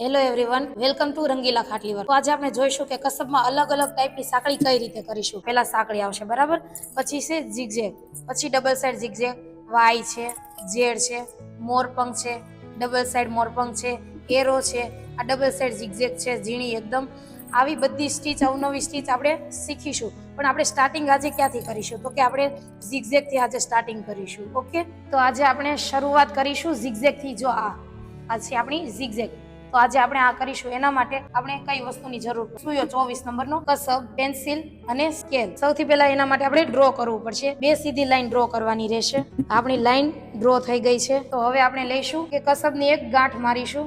Hello everyone welcome to Rangila Khatli work આજે આપણે જોઈશું કે કસબમાં અલગ અલગ ટાઈપની સાંકળી કઈ રીતે કરીશું. પહેલા સાંકળી આવશે, બરાબર? પછી છે ઝીગઝેગ પછી ડબલ સાઈડ ઝિગઝેગ વાય છે ઝેડ છે, મોરપંખ છે ડબલ સાઈડ મોરપંખ છે એરો છે. આ ડબલ સાઈડ ઝિગઝેગ છે, ઝીણી એકદમ. આવી બધી સ્ટીચ અવનવી સ્ટીચ આપણે શીખીશું. પણ આપણે સ્ટાર્ટિંગ આજે ક્યાંથી કરીશું? તો કે આપણે ઝિગઝેગથી આજે સ્ટાર્ટિંગ કરીશું. ઓકે તો આજે આપણે શરૂઆત કરીશું ઝીગઝેગથી જો આ આ છે આપણી ઝિગઝેગ તો આજે આપણે આ કરીશું. એના માટે આપણે કઈ વસ્તુની જરૂર સુયો ચોવીસ નંબરનો કસબ, પેન્સિલ અને સ્કેલ. સૌથી પહેલા એના માટે આપણે ડ્રો કરવું પડશે. બે સીધી લાઈન ડ્રો કરવાની રહેશે. આપણી લાઈન ડ્રો થઈ ગઈ છે. તો હવે આપણે લઈશું કે કસબની એક ગાંઠ મારીશું.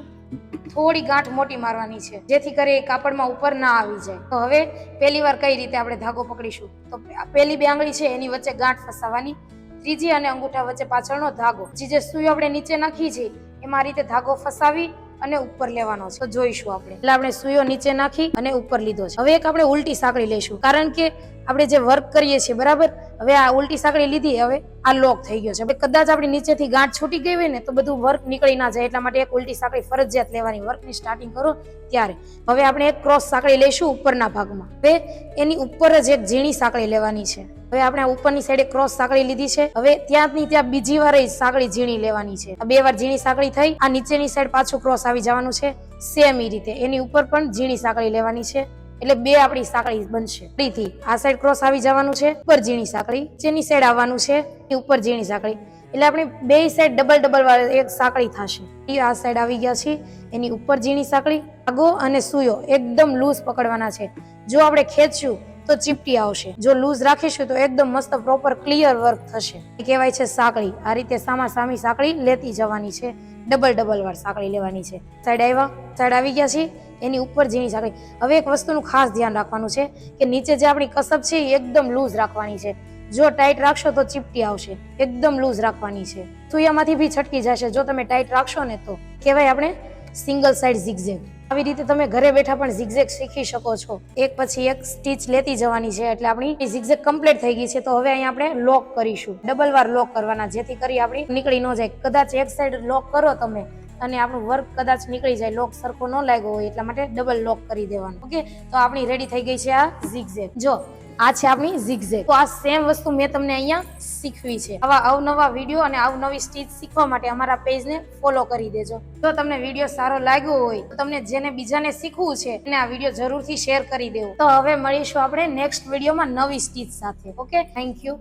થોડી ગાંઠ મોટી મારવાની છે, જેથી કરી એ કાપડમાં ઉપર ના આવી જાય. તો હવે પહેલી વાર કઈ રીતે આપણે ધાગો પકડીશું? તો પહેલી બે આંગળી છે, એની વચ્ચે ગાંઠ ફસાવાની. ત્રીજી અને અંગૂઠા વચ્ચે પાછળનો ધાગો. જે સુઈ આપણે નીચે નાખી છે, એમાં રીતે ધાગો ફસાવી અને ઉપર લેવાનો છે. જોઈશું આપણે. એટલે આપણે સુયો નીચે નાખી અને ઉપર લીધો છે. હવે એક આપણે ઉલટી સાંકળી લઈશું. કારણ કે આપણે જે વર્ક કરીએ છીએ, બરાબર? હવે આ ઉલટી સાંકળી લીધી, હવે આ લોક થઈ ગયો છે. હવે કદાચ આપણી નીચેથી ગાંઠ છૂટી ગઈ હોય ને, તો બધું વર્ક નીકળી ના જાય. એટલા માટે એક ઉલટી સાંકળી ફરજિયાત લેવાની. વર્કની સ્ટાર્ટિંગ કરો ત્યારે. હવે આપણે એક ક્રોસ સાંકળી લઈશું ઉપરના ભાગમાં. હવે એની ઉપર જ એક ઝીણી સાંકળી લેવાની છે. હવે આપણે ઉપરની સાઈડે ક્રોસ સાંકળી લીધી છે. હવે ત્યાંની ત્યાં બીજી વાર સાંકળી ઝીણી લેવાની છે. બે વાર ઝીણી સાંકળી થઈ, આ નીચેની સાઈડ પાછું ક્રોસ આવી જવાનું છે. સેમ એ રીતે. એની ઉપર પણ ઝીણી સાંકળી લેવાની છે. એટલે બે આપણી સાંકળી બનશે. ફરીથી આ સાઈડ ક્રોસ આવી જવાનું છે, ઉપર ઝીણી સાંકળી. જેની સાઈડ આવવાનું છે, એ ઉપર ઝીણી સાંકળી. એટલે આપણે બે સાઈડ ડબલ ડબલ વાર એક સાંકળી થશે. એ આ સાઈડ આવી ગયા છે એની ઉપર ઝીણી સાંકળી. આગો અને સુયો. એકદમ લૂઝ પકડવાના છે. જો આપણે ખેંચ્યું તો ચીપટી આવશે. જો લૂઝ રાખીશું તો એકદમ મસ્ત પ્રોપર ક્લિયર વર્ક થશે. કહેવાય છે સાંકળી. આ રીતે સામા સામી સાંકળી લેતી જવાની છે. ડબલ ડબલ વાર સાંકળી લેવાની છે. સાઈડ આવ્યા. સાઈડ આવી ગયા છે એની ઉપર ઝીણી સાંકળી. હવે એક વસ્તુનું ખાસ ધ્યાન રાખવાનું છે કે નીચે જે આપણી કસબ છે એ એકદમ લૂઝ રાખવાની છે. જો ટાઈટ રાખશો તો ચીપટી આવશે. એકદમ લૂઝ રાખવાની છે. સુયામાંથી બી છટકી જશે. જો તમે ટાઈટ રાખશો ને તો. કહેવાય આપણે સિંગલ સાઈડ ઝિગઝેગ આવી રીતે તમે ઘરે બેઠા પણ ઝિગઝેગ શીખી શકો છો. એક પછી એક સ્ટીચ લેતી જવાની છે, એટલે આપણી ઝિગઝેગ કમ્પ્લીટ થઈ ગઈ છે. તો હવે અહીંયા આપણે લોક કરીશું. ડબલ વાર લોક કરવાના, જેથી કરી આપણી નીકળી ન જાય. કદાચ એક સાઈડ લોક કરો તમે, અને આપણું વર્ક કદાચ નીકળી જાય. લોક સરખો ન લાગ્યો હોય, એટલા માટે ડબલ લોક કરી દેવાનું. ઓકે તો આપણી રેડી થઈ ગઈ છે આ ઝિગઝેગ જો આ છે આપણી ઝિગઝેગ તો આ સેમ વસ્તુ મેં તમને અહીંયા શીખવી છે. આવા અવનવા વીડિયો અને અવનવી સ્ટીચ શીખવા માટે અમારા પેજને ફોલો કરી દેજો. જો તમને વીડિયો સારો લાગ્યો હોય, તો તમને જેને બીજાને શીખવું છે, એને આ વીડિયો જરૂરથી શેર કરી દેવો. તો હવે મળીશું આપણે નેક્સ્ટ વિડીયોમાં નવી સ્ટીચ સાથે. Okay thank you